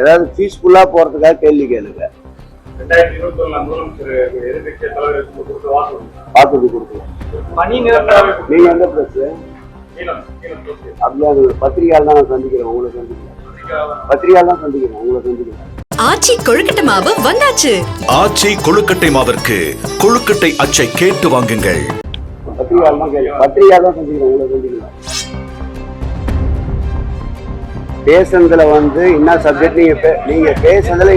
ஏதாவது பீஸ்ஃபுல்லாக போகிறதுக்காக கேள்வி கேளுங்க. வாக்குறுதி கொடுக்கலாம். நீங்கள் எந்த தோற்று அப்படியே பத்திரிகையால் தான் நான் சந்திக்கிறேன் உங்களை சந்திக்கிறேன். பத்திரிகையால் தான் சந்திக்கிறேன் உங்களை சந்திக்கிறேன். ஆச்சி கொழுக்கட்டை மாவு வந்தாச்சு. ஆச்சி கொழுக்கட்டை மாவிற்கு கொழுக்கட்டை அச்சை கேட்டு வாங்குங்கள். பத்திரிகையால் தான் கேள்வி. பத்திரிகையால் தான் சந்திக்கிறேன் உங்களை சந்திக்கிறேன். பேசுனதுல வந்து என்ன சப்ஜெக்ட் நீங்க பே- நீங்க பேசுனதுல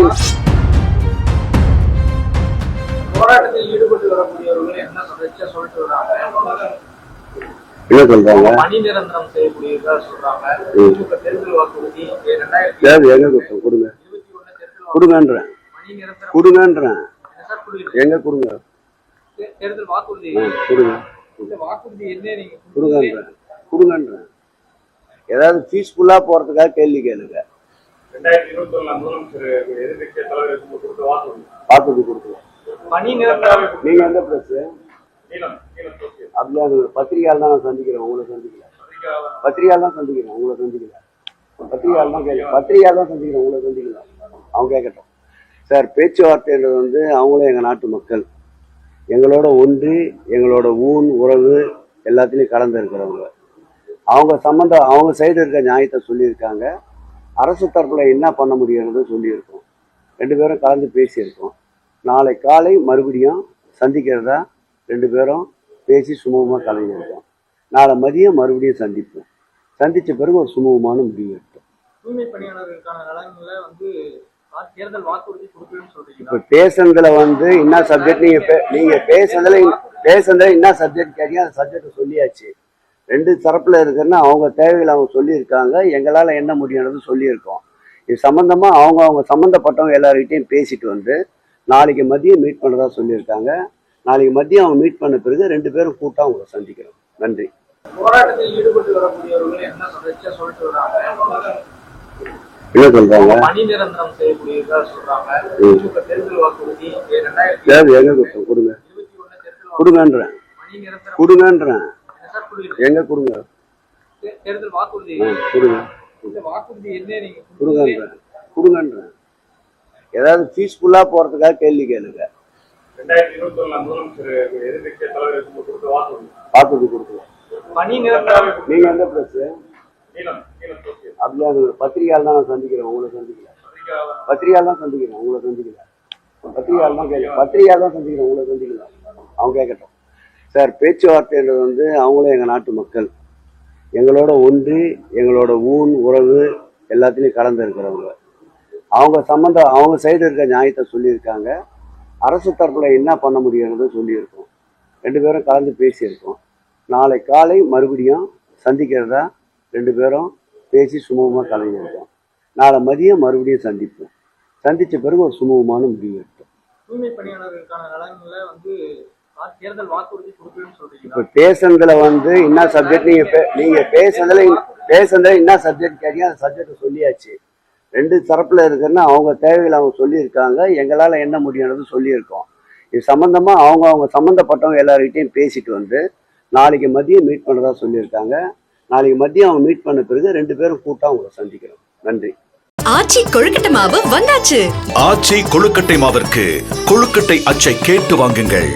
போராட்டத்தில் ஈடுபட்டு வரக்கூடியவர்கள் என்ன சொல்றீங்க சொல்லிட்டு வராங்க? என்ன சொல்றாங்க? எங்க கொடுங்க. கொடுங்கன்றேன். கொடுங்கன்றேன். எங்க கொடுங்க? கொடுங்க. கொடுங்கன்றேன். கொடுங்கன்றேன். ஏதாவது பீஸ்ஃபுல்லா போறதுக்காக கேள்வி கேளுங்க. வாக்குறுதி நிரந்தரவே நீங்க எந்த ப்ரெஸ் அப்படியே? பத்திரிகையால் தான் நான் சந்திக்கிறேன் உங்களை சந்திக்கிறேன் பத்திரிகையால் தான் சந்திக்கிறேன் உங்களை சந்திக்கிறேன் பத்திரிகையால் தான் கேட்க பத்திரிகையால் தான் சந்திக்கிறேன் உங்களை சந்திக்கிறேன் அவங்க கேட்கட்டும். சார் பேச்சுவார்த்தைன்றது வந்து அவங்களும் எங்கள் நாட்டு மக்கள். எங்களோட ஒன்று எங்களோட ஊன் உறவு எல்லாத்துலேயும் கலந்து இருக்கிறவங்க. அவங்க சம்மந்தம் அவங்க சைடு இருக்க நியாயத்தை சொல்லியிருக்காங்க. அரசு தரப்பில் என்ன பண்ண முடியுங்கிறது சொல்லியிருக்கோம். ரெண்டு பேரும் கலந்து பேசியிருக்கோம். நாளை காலை மறுபடியும் சந்திக்கிறதா ரெண்டு பேரும் பேசி சுமூகமாக கலைஞ்சிருக்கோம் நாளை மதியம் மறுபடியும் சந்திப்போம். சந்தித்த பிறகு ஒரு சுமூகமான முடிவு எடுத்தோம். தூய்மை பணியாளர்களுக்கான நலன்களை வந்து வா- தேர்தல் வாக்குறுதி கொடுக்கணும்னு சொல்றீங்களா? இப்போ பேசுனதுல வந்து என்ன சப்ஜெக்ட் நீங்க பே- நீங்க பேசுனதுல பேசுனதுல என்ன சப்ஜெக்ட் கேட்டீங்க? அந்த சப்ஜெக்ட் சொல்லியாச்சு. ரெண்டு தரப்புல இருக்குன்னா அவங்க தேவைகளை அவங்க சொல்லியிருக்காங்க. எங்களால என்ன முடியும்னு சொல்லியிருக்கோம். இது சம்பந்தமா அவங்க அவங்க சம்பந்தப்பட்டவங்க எல்லார்கிட்டையும் பேசிட்டு வந்து நாளைக்கு மதியம் மீட் பண்றதா சொல்லியிருக்காங்க. நாளைக்கு மதியம் அவங்க மீட் பண்ண பிறகு ரெண்டு பேரும் கூட்டம் அவங்களை சந்திக்கிறோம். நன்றி. போராட்டத்தில் ஈடுபட்டு வரக்கூடியவர்கள் என்ன சொல்றீங்க சொல்லிட்டு வராங்க? என்ன சொல்றாங்க? பணி நிரந்தரம் செய்யக்கூடியதா சொல்றாங்க. ம். திமுக தேர்தல் வாக்குறுதி ரெண்டாயிரத்தி ஏதாவது எங்க கொடுத்தோம்? கொடுங்க. கொடுங்கன்றேன். கொடுங்கன்றேன். எங்க கொடுங்க? தேர்தல் வாக்குறுதி. கொடுங்க. வாக்குறுதி என்ன நீங்க கொடுங்கன்றேன். கொடுங்கன்றேன். ஏதாவது பீஸ்ஃபுல்லா போறதுக்காக கேள்வி கேளுங்க. வாக்குறுதி. கொடுக்கலாம் நீங்க எந்த ப்ரெஸ் அப்படியே பத்திரிகையால் தான் நான் சந்திக்கிறேன் உங்களை சந்திக்கிறேன். பத்திரிகையால் தான் சந்திக்கிறேன் உங்களை சந்திக்கிறேன். பத்திரிகையால் தான் கேட்க பத்திரிகையால் தான் சந்திக்கிறேன் உங்களை சந்திக்கிறேன். அவங்க கேட்கட்டும். சார் பேச்சுவார்த்தைன்றது வந்து அவங்களும் எங்கள் நாட்டு மக்கள். எங்களோட ஒன்று எங்களோட ஊன் உறவு எல்லாத்துலேயும் கலந்து இருக்கிறவங்க. அவங்க சம்மந்தம் அவங்க சைடு இருக்க நியாயத்தை சொல்லியிருக்காங்க. அரசு தரப்பில் என்ன பண்ண முடியுங்கிறத சொல்லியிருக்கோம். ரெண்டு பேரும் கலந்து பேசியிருக்கோம். நாளை காலை மறுபடியும் சந்திக்கிறதா ரெண்டு பேரும் பேசி சுமூகமாக கலைஞ்சிருக்கோம் நாளை மதியம் மறுபடியும் சந்திப்போம். சந்தித்த பிறகு ஒரு சுமூகமான முடிவு எடுத்தோம். தூய்மை பணியாளர்களுக்கான நலன்களை வந்து இப்போ பேசுனதுல வந்து என்ன சப்ஜெக்ட் நீங்க பே- நீங்க பேசுனதுல பேசுனதுல என்ன சப்ஜெக்ட் கேட்டீங்க அந்த சப்ஜெக்ட் சொல்லியாச்சு. ரெண்டு தரப்புல இருக்குன்னா அவங்க தேவைகளை அவங்க சொல்லியிருக்காங்க எங்களால என்ன முடியும்னு சொல்லியிருக்கோம். இது சம்பந்தமா அவங்க அவங்க சம்பந்தப்பட்டவங்க எல்லார்கிட்டையும் பேசிட்டு வந்து நாளைக்கு மதியம் மீட் பண்றதா சொல்லியிருக்காங்க. நாளைக்கு மதியம் அவங்க மீட் பண்ண பிறகு ரெண்டு பேரும் கூட்டம் அவங்களை சந்திக்கிறோம். நன்றி. ஆச்சி கொழுக்கட்டை மாவு வந்தாச்சு. ஆச்சி கொழுக்கட்டை மாவிற்கு கொழுக்கட்டை அச்சை கேட்டு வாங்குங்கள்.